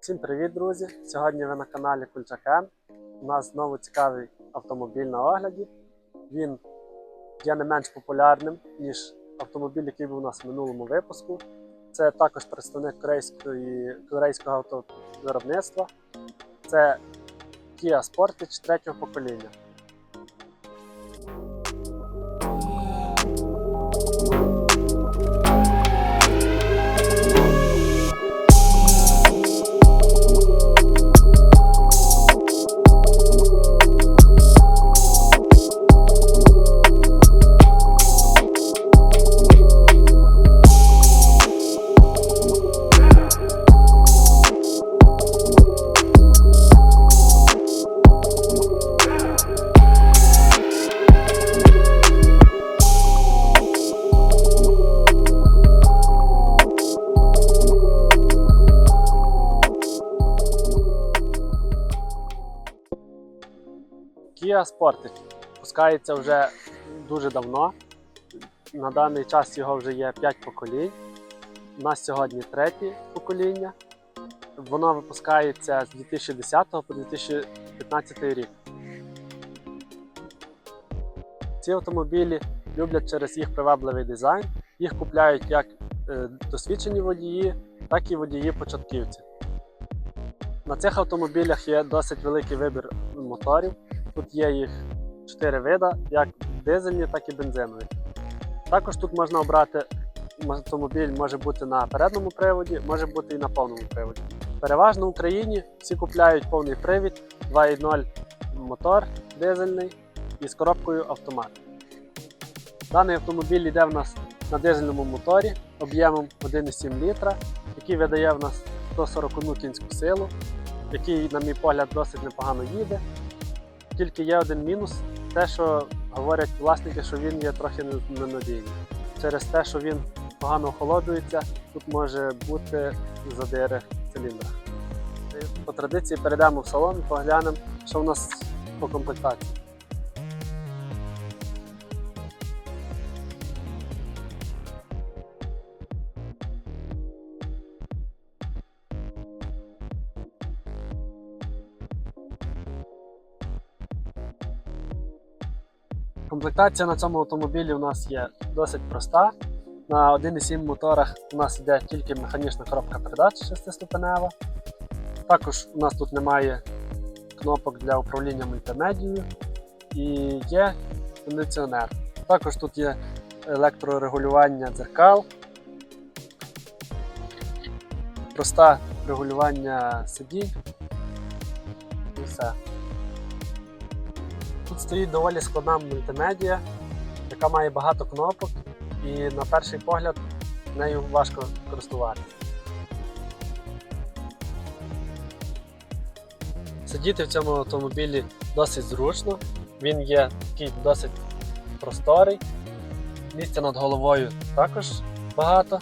Всім привіт, друзі! Сьогодні ви на каналі Кульчакен. У нас знову цікавий автомобіль на огляді. Він є не менш популярним, ніж автомобіль, який був у нас в минулому випуску. Це також представник корейської, корейського автовиробництва. Це Kia Sportage третього покоління. Kia Sportage пускається вже дуже давно. На даний час його вже є 5 поколінь. У нас сьогодні третє покоління. Воно випускається з 2010 по 2015 рік. Ці автомобілі люблять через їх привабливий дизайн. Їх купляють як е, досвідчені водії, так і водії-початківці. На цих автомобілях є досить великий вибір моторів. Тут є їх 4 вида, як дизельні, так і бензинові. Також тут можна обрати автомобіль може бути на передньому приводі, може бути і на повному приводі. Переважно в Україні всі купляють повний привід 2.0 мотор дизельний із коробкою автомат. Даний автомобіль йде в нас на дизельному моторі об'ємом 1,7 літра, який видає в нас 140 кінську силу, який, на мій погляд, досить непогано їде. Тільки є один мінус, те, що говорять власники, що він є трохи не- ненадійний. Через те, що він погано охолоджується, тут може бути задири в циліндрах. По традиції перейдемо в салон поглянемо, що в нас по комплектації. Комплектація на цьому автомобілі у нас є досить проста. На 1,7 моторах у нас йде тільки механічна коробка передач 6-ступенева. Також у нас тут немає кнопок для управління мультимедією і є кондиціонер. Також тут є електрорегулювання дзеркал, просте регулювання сидінь і все. Стоїть доволі складна мультимедіа, яка має багато кнопок, і на перший погляд нею важко користуватися. Сидіти в цьому автомобілі досить зручно, він є такий досить просторий, місця над головою також багато.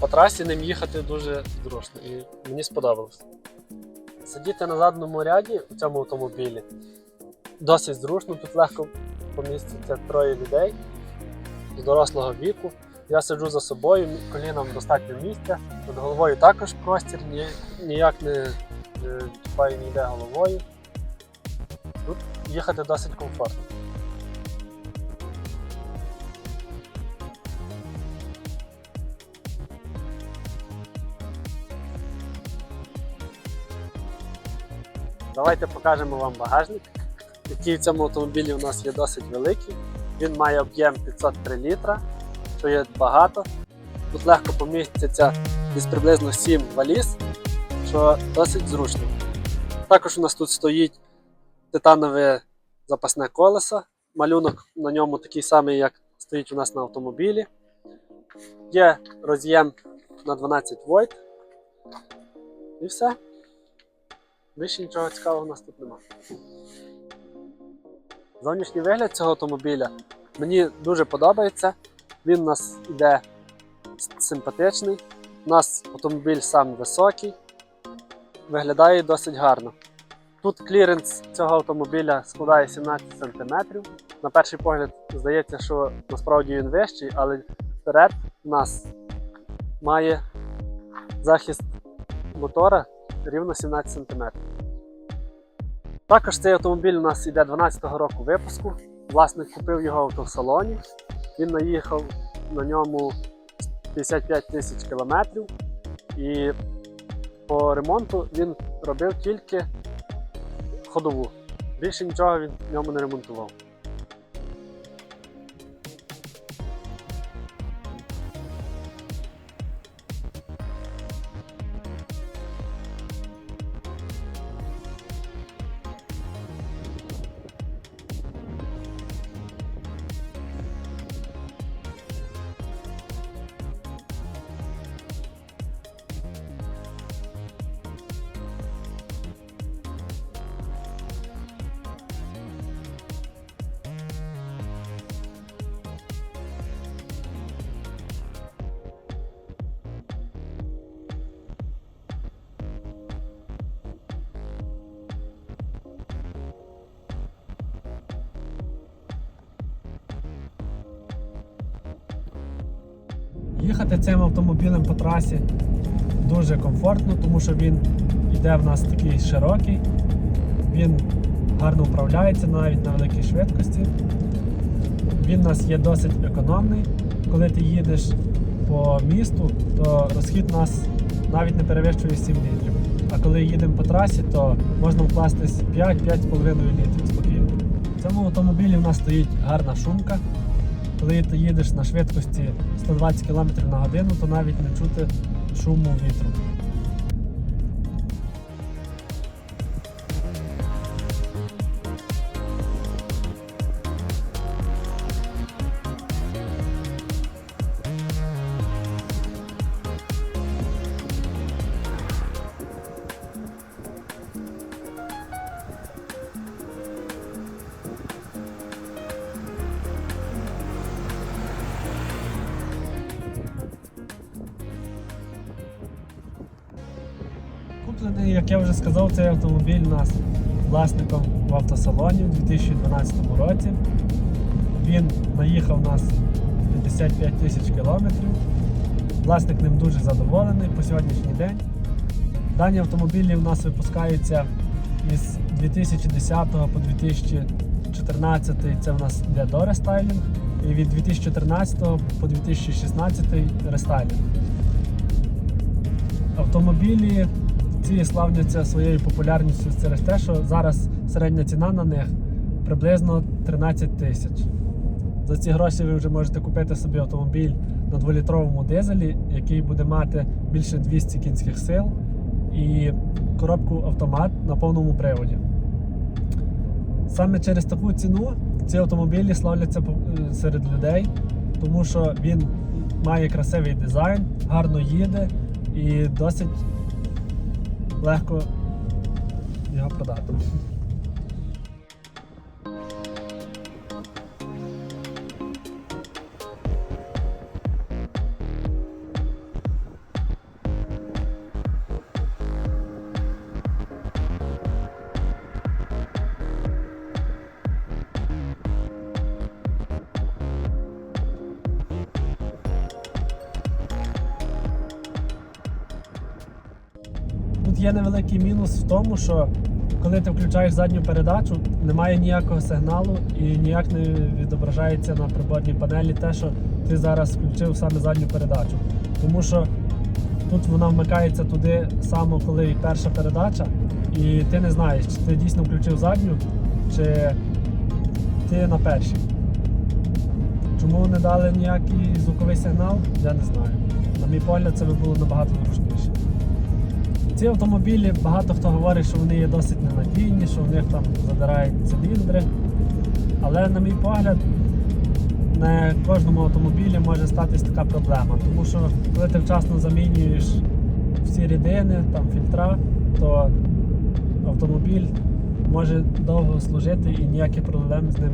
По трасі ним їхати дуже зручно і мені сподобалось. Сидіти на задньому ряді у цьому автомобілі досить зручно, тут легко поміститься троє людей з дорослого віку. Я сиджу за собою, колінам достатньо місця, над головою також простір, ні, ніяк не е, чіпаю ніде головою. Тут їхати досить комфортно. Давайте покажемо вам багажник який в цьому автомобілі у нас є досить великий. Він має об'єм 503 літра, що є багато. Тут легко поміститься десь приблизно 7 валіз, що досить зручно. Також у нас тут стоїть титанове запасне колесо. Малюнок на ньому такий самий, як стоїть у нас на автомобілі. Є роз'єм на 12 вольт. І все. Більше нічого цікавого у нас тут немає. Зовнішній вигляд цього автомобіля мені дуже подобається. Він у нас йде симпатичний. У нас автомобіль сам високий, виглядає досить гарно. Тут кліренс цього автомобіля складає 17 см. На перший погляд здається, що насправді він вищий, але вперед у нас має захист мотора рівно 17 см. Також цей автомобіль у нас йде 12-го року випуску. Власник купив його в автосалоні. Він наїхав на ньому 55 тисяч кілометрів. І по ремонту він робив тільки ходову. Більше нічого він в ньому не ремонтував. Їхати цим автомобілем по трасі дуже комфортно, тому що він йде в нас такий широкий, він гарно управляється навіть на великій швидкості. Він у нас є досить економний. Коли ти їдеш по місту, то розхід у нас навіть не перевищує 7 літрів. А коли їдемо по трасі, то можна вкластись 5-5,5 літрів спокійно. В цьому автомобілі в нас стоїть гарна шумка. Коли ти їдеш на швидкості 120 км на годину, то навіть не чути шуму вітру. Куплений, як я вже сказав, цей автомобіль у нас власником в автосалоні у 2012 році. Він наїхав у нас 55 тисяч кілометрів. Власник ним дуже задоволений по сьогоднішній день. Дані автомобілі у нас випускаються із 2010 по 2014 це у нас йде дорестайлінг, і від 2014 по 2016 рестайлінг. Автомобілі ці славляться своєю популярністю через те, що зараз середня ціна на них приблизно 13 тисяч. За ці гроші ви вже можете купити собі автомобіль на 2-літровому дизелі, який буде мати більше 200 кінських сил і коробку автомат на повному приводі. Саме через таку ціну ці автомобілі славляться серед людей, тому що він має красивий дизайн, гарно їде і досить легко його продати. Є невеликий мінус в тому, що коли ти включаєш задню передачу, немає ніякого сигналу і ніяк не відображається на приборній панелі те, що ти зараз включив саме задню передачу. Тому що тут вона вмикається туди само, коли перша передача, і ти не знаєш, чи ти дійсно включив задню, чи ти на першій. Чому не дали ніякий звуковий сигнал, я не знаю. На мій погляд, це би було набагато зручніше. Ці автомобілі багато хто говорить, що вони є досить ненадійні, що в них там задирають циліндри. Але, на мій погляд, на кожному автомобілі може статись така проблема. Тому що коли ти вчасно замінюєш всі рідини, там фільтра, то автомобіль може довго служити і ніяких проблем з ним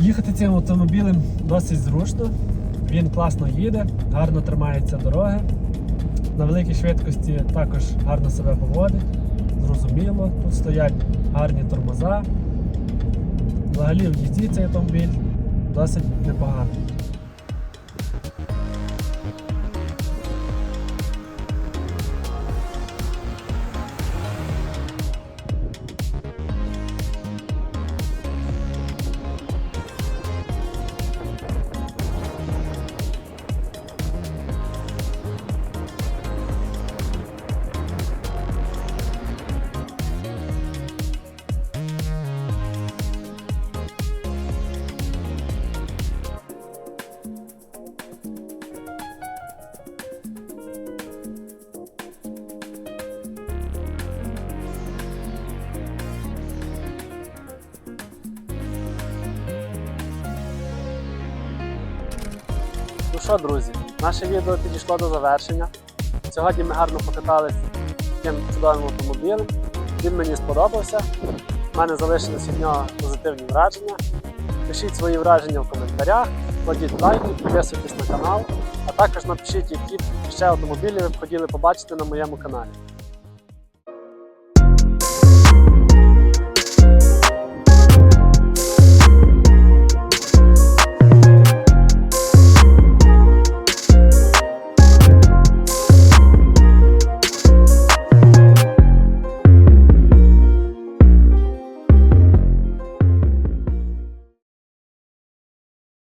Їхати цим автомобілем досить зручно. Він класно їде, гарно тримається дороги. На великій швидкості також гарно себе поводить, зрозуміло. Тут стоять гарні тормоза. Взагалі в їзді цей автомобіль досить непоганий. Що, друзі, наше відео підійшло до завершення. Сьогодні ми гарно покатались таким чудовим автомобілем. Він мені сподобався. У мене залишились від нього позитивні враження. Пишіть свої враження в коментарях, кладіть лайки, підписуйтесь на канал, а також напишіть, які ще автомобілі ви б хотіли побачити на моєму каналі.